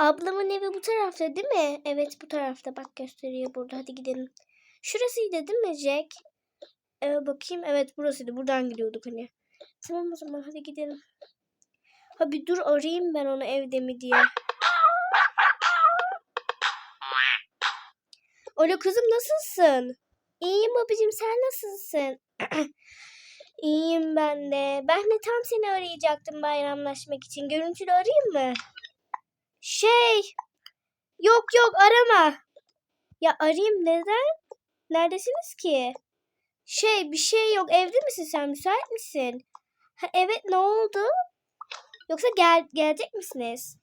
Ablamın evi bu tarafta değil mi? Evet bu tarafta. Bak gösteriyor burada. Hadi gidelim. Şurasıydı değil mi Jack? Ee, bakayım. Evet burasıydı. Buradan gidiyorduk hani. Tamam o zaman hadi gidelim. Ha bir dur arayayım ben onu evde mi diye. Alo kızım nasılsın? İyiyim babacığım sen nasılsın? İyiyim ben de. Ben de tam seni arayacaktım bayramlaşmak için. Görüntülü arayayım mı? Şey. Yok yok arama. Ya arayayım neden? Neredesiniz ki? Şey bir şey yok. Evde misin sen? Müsait misin? Ha, evet ne oldu? Yoksa gel gelecek misiniz?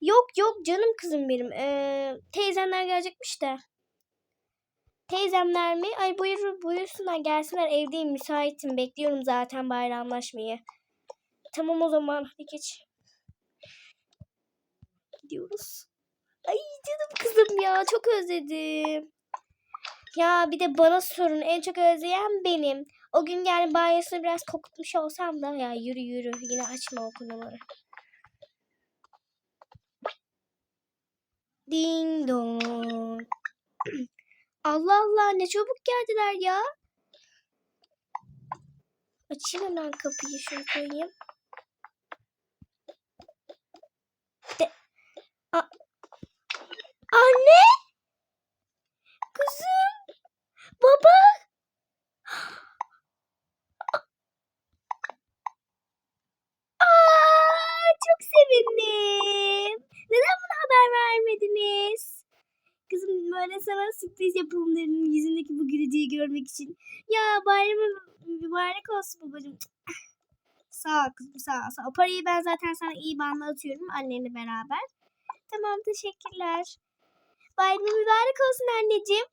Yok yok canım kızım benim. Ee, teyzemler gelecekmiş de. Teyzemler mi? Ay buyur, buyursunlar gelsinler evdeyim müsaitim. Bekliyorum zaten bayramlaşmayı. Tamam o zaman hadi geç. Gidiyoruz. Ay canım kızım ya çok özledim. Ya bir de bana sorun en çok özleyen benim. O gün yani banyosunu biraz kokutmuş olsam da ya yürü yürü yine açma o konuları. Ding dong. Allah Allah ne çabuk geldiler ya. Açayım hemen kapıyı şunu koyayım. De Anne! Kızım! Baba! Aa, çok sevindim. Neden bana haber vermediniz? Kızım böyle sana sürpriz yapalım dedim yüzündeki bu gülücüğü görmek için. Ya bayramın mübarek olsun babacığım. Sağ ol kızım sağ ol. Sağ ol. Parayı ben zaten sana iyi banla atıyorum annenle beraber. Tamam teşekkürler. Bayramın mübarek olsun anneciğim.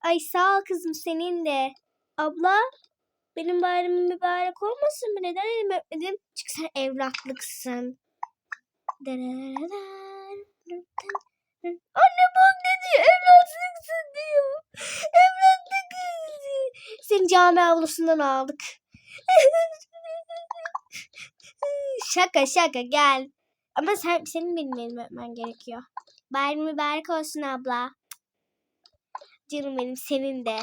Ay sağ ol kızım senin de. Abla benim bayramım mübarek olmasın mı? Neden elimi öpmedin? Çünkü sen evlatlıksın. Anne bak ne diyor? Evlatlıksın diyor. Evlatlık Seni cami avlusundan aldık. şaka şaka gel. Ama sen senin benim elimi öpmen gerekiyor. Bayram mübarek olsun abla. Canım benim senin de.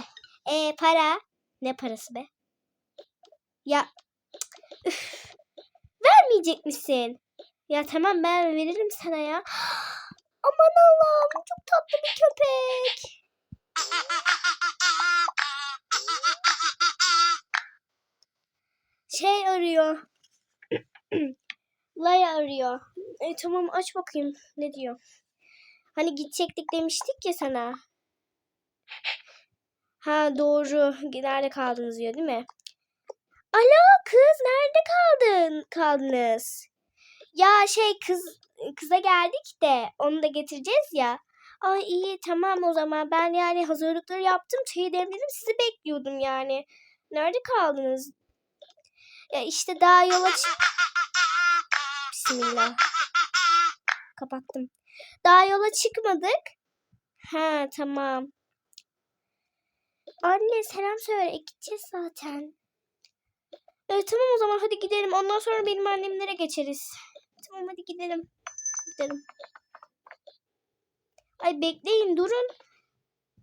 E para? Ne parası be? Ya üf, vermeyecek misin? Ya tamam ben veririm sana ya. Aman Allah'ım çok tatlı bir köpek. Şey arıyor. Laya arıyor. E, tamam aç bakayım ne diyor. Hani gidecektik demiştik ya sana. Ha doğru. Nerede kaldınız diyor değil mi? Alo kız nerede kaldın? Kaldınız. Ya şey kız kıza geldik de onu da getireceğiz ya. Ay iyi tamam o zaman. Ben yani hazırlıkları yaptım. Çayı demledim. Sizi bekliyordum yani. Nerede kaldınız? Ya işte daha yola çık... Bismillah. Kapattım. Daha yola çıkmadık. Ha tamam. Anne selam söyle. Gideceğiz zaten. Evet tamam o zaman hadi gidelim. Ondan sonra benim annemlere geçeriz. Tamam hadi gidelim. Gidelim. Ay bekleyin durun.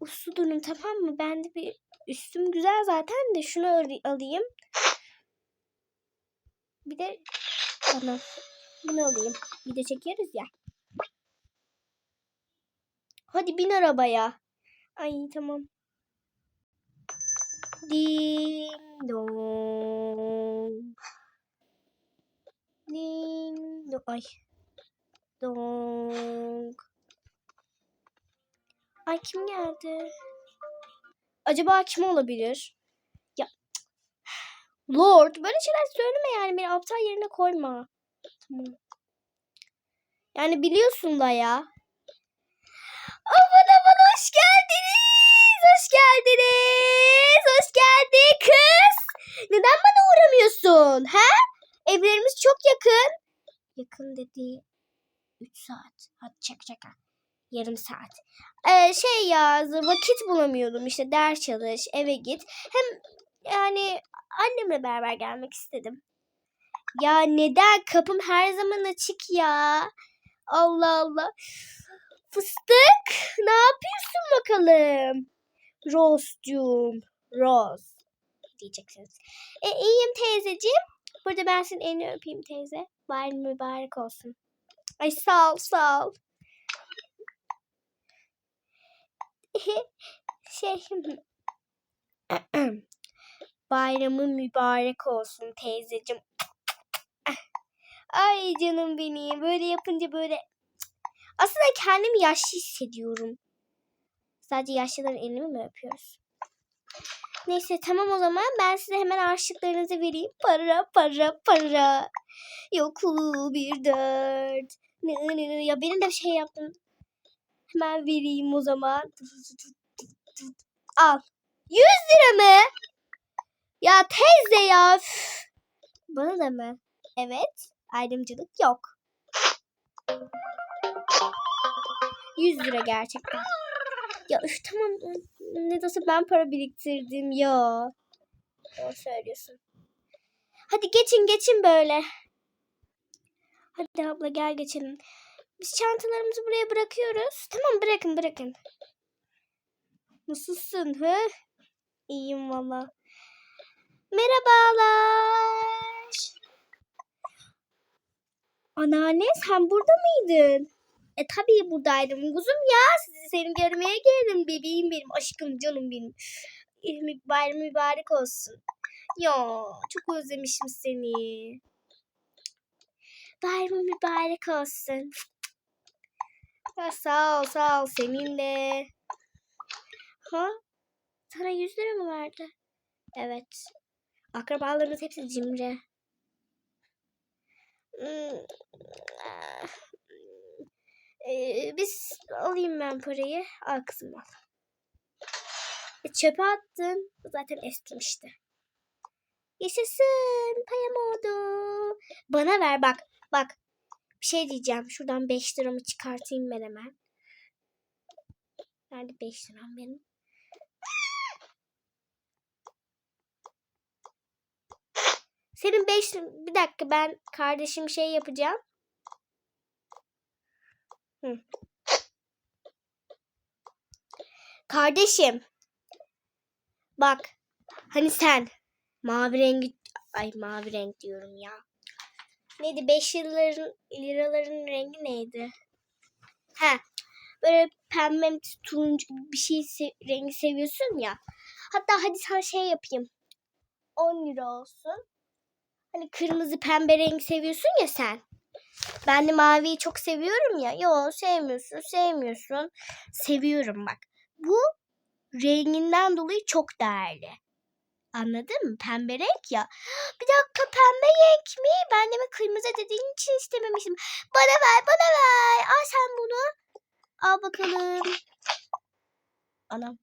Uslu durun tamam mı? Ben de bir üstüm güzel zaten de şunu al- alayım. Bir de tamam. Bunu alayım. Bir de çekeriz ya. Hadi bin arabaya. Ay tamam. Ding dong. Ding dong. Ay. Dong. Ay kim geldi? Acaba kim olabilir? Ya. Lord böyle şeyler söyleme yani beni aptal yerine koyma. Yani biliyorsun da ya. Aman aman hoş geldiniz. Hoş geldiniz. Hoş geldin kız. Neden bana uğramıyorsun? He? Evlerimiz çok yakın. Yakın dediği 3 saat. Hadi çek çek. Yarım saat. Ee, şey ya vakit bulamıyordum işte ders çalış eve git. Hem yani annemle beraber gelmek istedim. Ya neden kapım her zaman açık ya. Allah Allah. Fıstık ne yapıyorsun bakalım? Rose'cum. Rose diyeceksiniz. E, iyiyim teyzeciğim. Burada ben senin elini öpeyim teyze. Bayram mübarek olsun. Ay sağ ol sağ ol. şey Bayramın mübarek olsun teyzeciğim. Ay canım benim. Böyle yapınca böyle aslında kendimi yaşlı hissediyorum. Sadece yaşlıların elini mi öpüyoruz? Neyse tamam o zaman ben size hemen harçlıklarınızı vereyim. Para para para. Yokluğu bir nı. Ya benim de bir şey yaptım. Hemen vereyim o zaman. Al. 100 lira mı? Ya teyze ya. üf. Bana da mı? Evet. Ayrımcılık yok. 100 lira gerçekten. Ya üf tamam. Ne nasıl ben para biriktirdim ya. Doğru söylüyorsun. Hadi geçin geçin böyle. Hadi abla gel geçelim. Biz çantalarımızı buraya bırakıyoruz. Tamam bırakın bırakın. Nasılsın hı? İyiyim valla. Merhabalar. Anneanne sen burada mıydın? E tabii buradaydım kuzum ya. Sizi seni görmeye geldim bebeğim benim. Aşkım canım benim. İlmi bayram mübarek olsun. Ya çok özlemişim seni. Bayram mübarek olsun. Ya sağ ol sağ ol seninle. Ha? Sana 100 lira mı verdi? Evet. Akrabalarımız hepsi cimri. Ee, biz alayım ben parayı. Al kızım al. E, çöpe attın. Zaten eskimişti. Yaşasın. Payam oldu. Bana ver bak. Bak. Bir şey diyeceğim. Şuradan 5 liramı çıkartayım ben hemen. Nerede 5 liram benim? Senin 5 bir dakika ben kardeşim şey yapacağım. Kardeşim. Bak. Hani sen mavi rengi ay mavi renk diyorum ya. Neydi 5 liraların liraların rengi neydi? He. Böyle pembe turuncu bir şey se- rengi seviyorsun ya. Hatta hadi sana şey yapayım. 10 lira olsun. Hani kırmızı pembe rengi seviyorsun ya sen. Ben de maviyi çok seviyorum ya. Yo sevmiyorsun, sevmiyorsun. Seviyorum bak. Bu renginden dolayı çok değerli. Anladın mı? Pembe renk ya. Bir dakika pembe renk mi? Ben de mi kırmızı dediğin için istememişim. Bana ver, bana ver. Al sen bunu. Al bakalım. Anam.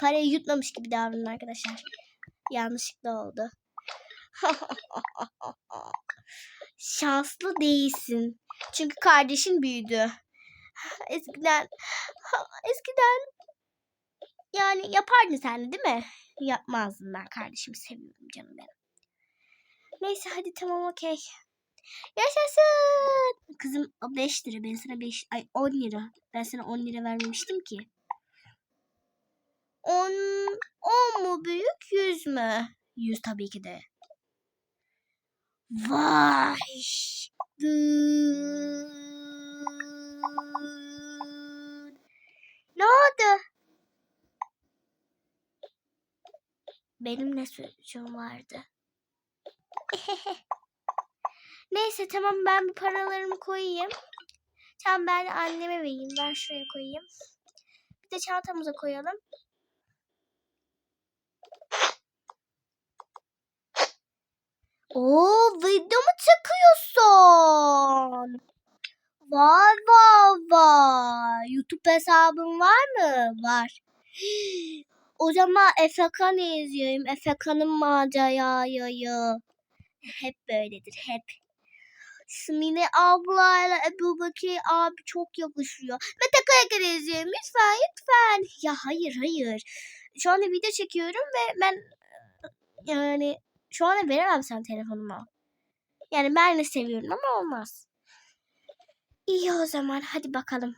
Parayı yutmamış gibi davranın arkadaşlar. Yanlışlıkla oldu. Şanslı değilsin. Çünkü kardeşin büyüdü. Eskiden eskiden yani yapardın sen de değil mi? Yapmazdın ben kardeşimi seviyorum canım benim. Neyse hadi tamam okey. Yaşasın. Kızım o 5 lira. Ben sana 5 ay 10 lira. Ben sana 10 lira vermemiştim ki. 10 10 mu büyük 100 mü? 100 tabii ki de. Vay. Ne oldu? Benim ne suçum vardı? Neyse tamam ben bu paralarımı koyayım. Tamam ben anneme vereyim. Ben şuraya koyayım. Bir de çantamıza koyalım. Oo video mu çekiyorsun? Var var var. YouTube hesabın var mı? Var. O zaman Efekan izliyorum. Efekan'ın macerayı. Hep böyledir hep. Mine ablayla Ebu Bekir abi çok yakışıyor. Mete Kayakan izliyorum. Lütfen lütfen. Ya hayır hayır. Şu anda video çekiyorum ve ben yani şu anda veremem sana telefonuma. Yani ben de seviyorum ama olmaz. İyi o zaman hadi bakalım.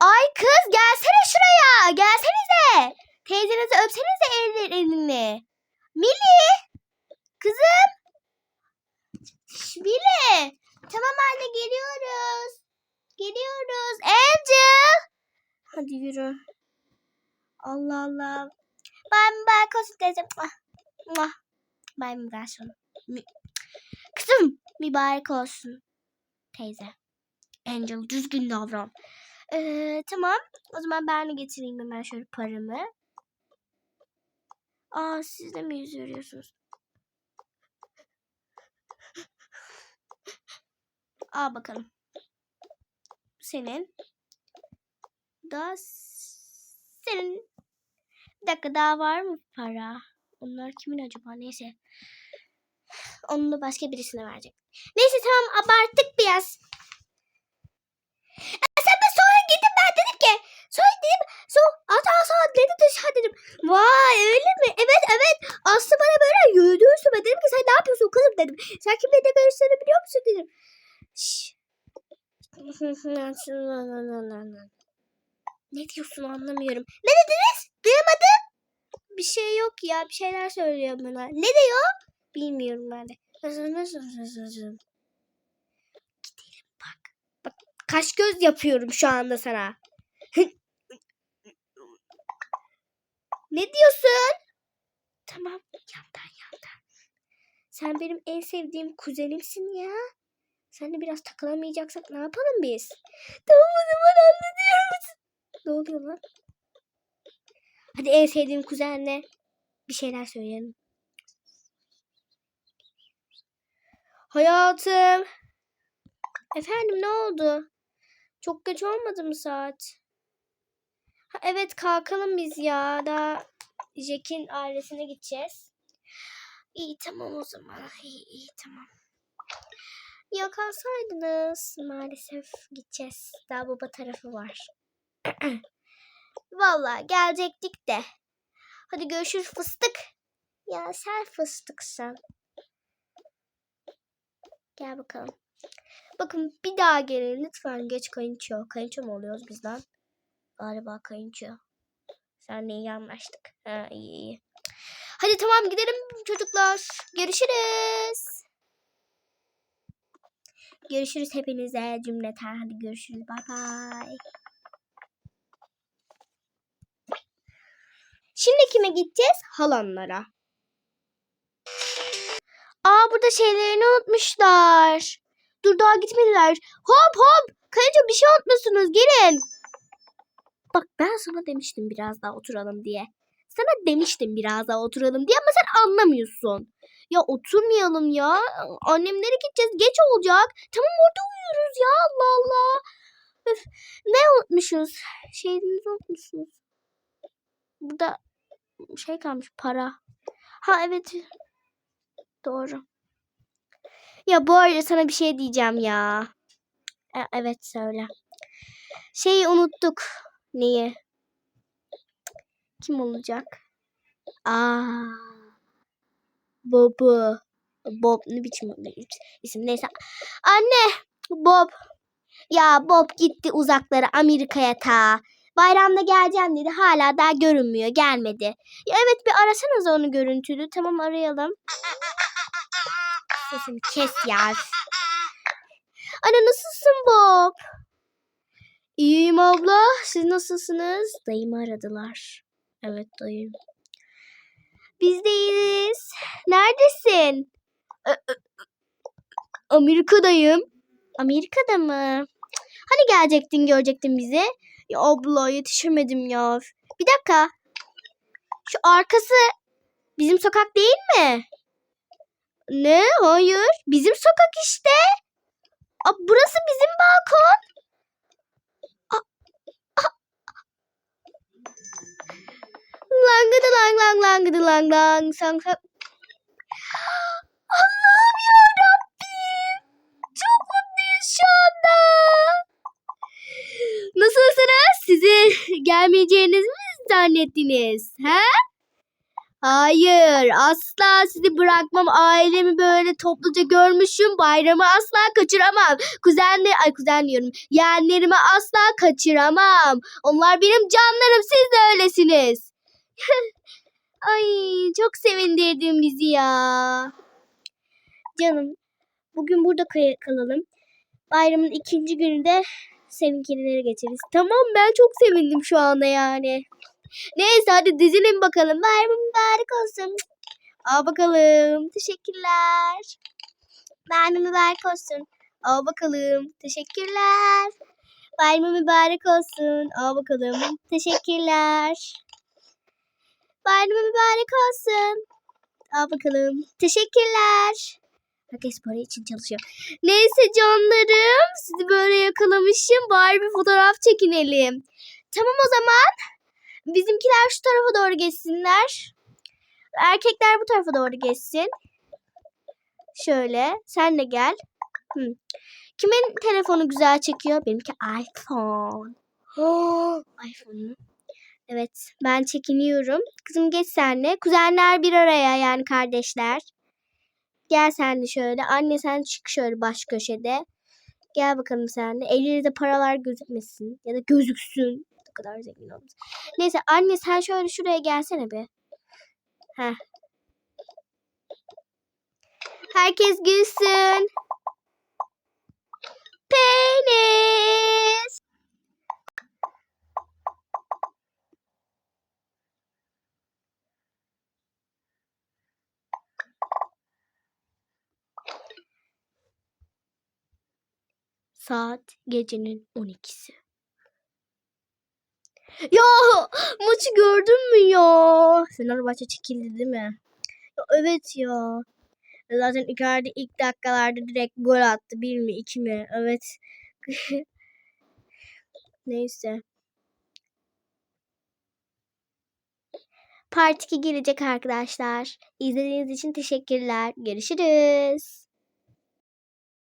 Ay kız gelsene şuraya. Gelsenize. Teyzenizi öpsenize elini. elini. Mili. Kızım. Mili. Tamam anne geliyoruz. Geliyoruz. Angel. Hadi yürü. Allah Allah. Bay mübarek olsun teyze. Muah. Bay olsun. Mi- Kızım mübarek olsun teyze. Angel düzgün davran. Ee, tamam. O zaman ben de getireyim hemen şöyle paramı. Aa siz de mi yüz veriyorsunuz? Al bakalım. Senin. Da senin. Bir dakika daha var mı para? Onlar kimin acaba? Neyse. Onu da başka birisine verecek. Neyse tamam abarttık biraz. E, sen de sonra gidin ben dedim ki. Sonra dedim. Sonra ata sonra dedi dışarı dedim. Vay öyle mi? Evet evet. Aslı bana böyle yürüdü üstüme. Dedim ki sen ne yapıyorsun kızım dedim. Sen kimle görüştüğünü biliyor musun dedim. Şşş. ne diyorsun anlamıyorum. Ne dediniz? Duyamadım. Bir şey yok ya. Bir şeyler söylüyor bana. Ne diyor? Bilmiyorum ben de. Gidelim bak. Bak kaş göz yapıyorum şu anda sana. ne diyorsun? Tamam yandan yandan. Sen benim en sevdiğim kuzenimsin ya. Seninle biraz takılamayacaksak ne yapalım biz? Tamam o zaman anlatıyor Ne oluyor lan? Hadi en sevdiğim kuzenle bir şeyler söyleyelim. Hayatım. Efendim ne oldu? Çok geç olmadı mı saat? Ha, evet kalkalım biz ya. Daha Jack'in ailesine gideceğiz. İyi tamam o zaman. İyi, iyi tamam. Ya kalsaydınız maalesef gideceğiz. Daha baba tarafı var. Vallahi gelecektik de. Hadi görüşürüz fıstık. Ya sen fıstıksın. Gel bakalım. Bakın bir daha gelin lütfen geç kayınço. Kayınço mu oluyoruz bizden? Galiba kayınço. Sen iyi anlaştık. Ha iyi iyi. Hadi tamam gidelim çocuklar. Görüşürüz. Görüşürüz hepinize cümleten. Hadi görüşürüz. Bye bye. Şimdi kime gideceğiz? Halanlara. Aa burada şeylerini unutmuşlar. Dur daha gitmediler. Hop hop. Kayınca bir şey unutmuşsunuz. Gelin. Bak ben sana demiştim biraz daha oturalım diye. Sana demiştim biraz daha oturalım diye ama sen anlamıyorsun. Ya oturmayalım ya. Annemlere gideceğiz. Geç olacak. Tamam orada uyuyoruz ya. Allah Allah. Öf. Ne unutmuşuz? Şeyinizi unutmuşsunuz. Burada şey kalmış para. Ha evet. Doğru. Ya bu arada sana bir şey diyeceğim ya. E, evet söyle. Şeyi unuttuk. Neyi? Kim olacak? Aa. Bob'u. Bob ne biçim isim neyse. Anne. Bob. Ya Bob gitti uzaklara Amerika'ya ta. Bayramda geleceğim dedi. Hala daha görünmüyor. Gelmedi. Ya evet bir arasanız onu görüntülü. Tamam arayalım. Sesini kes ya. Anne nasılsın Bob? İyiyim abla. Siz nasılsınız? Dayımı aradılar. Evet dayım. Biz de iyiyiz. Neredesin? Amerika'dayım. Amerika'da mı? Hani gelecektin görecektin bizi? Ya abla yetişemedim ya. Bir dakika. Şu arkası bizim sokak değil mi? Ne? Hayır. Bizim sokak işte. Aa, burası bizim balkon. Aa, aa. Langıdı lang lang langıdı lang lang sang sang. Allah'ım yarabbim. Çok mutluyuz şu anda. Gelmeyeceğinizi mi zannettiniz? He? Hayır asla sizi bırakmam. Ailemi böyle topluca görmüşüm. Bayramı asla kaçıramam. Kuzenle ay kuzen diyorum. Yeğenlerimi asla kaçıramam. Onlar benim canlarım. Siz de öylesiniz. ay çok sevindirdin bizi ya. Canım bugün burada kalalım. Bayramın ikinci gününde seninkileri geçeriz. Tamam ben çok sevindim şu anda yani. Neyse hadi dizinin bakalım. Bayram mübarek olsun. Al bakalım. Teşekkürler. Bayram mübarek olsun. Al bakalım. Teşekkürler. Bayram mübarek olsun. Al bakalım. Teşekkürler. Bayram mübarek olsun. Al bakalım. Teşekkürler. Herkes para için çalışıyor. Neyse canlarım. Sizi böyle yakalamışım. Bari bir fotoğraf çekinelim. Tamam o zaman. Bizimkiler şu tarafa doğru geçsinler. Erkekler bu tarafa doğru geçsin. Şöyle. Sen de gel. Hı. Kimin telefonu güzel çekiyor? Benimki iPhone. Oh, iPhone mu? Evet. Ben çekiniyorum. Kızım geç senle. Kuzenler bir araya yani kardeşler. Gel sen de şöyle. Anne sen çık şöyle baş köşede. Gel bakalım sen de. Elinizde paralar gözükmesin. Ya da gözüksün. Ne kadar zengin olmuş. Neyse anne sen şöyle şuraya gelsene be. Heh. Herkes gülsün. Penis. Saat gecenin 12'si. Ya maçı gördün mü ya? Fenerbahçe çekildi değil mi? Ya, evet ya. Zaten Icardi ilk dakikalarda direkt gol attı. Bir mi iki mi? Evet. Neyse. Part 2 gelecek arkadaşlar. İzlediğiniz için teşekkürler. Görüşürüz.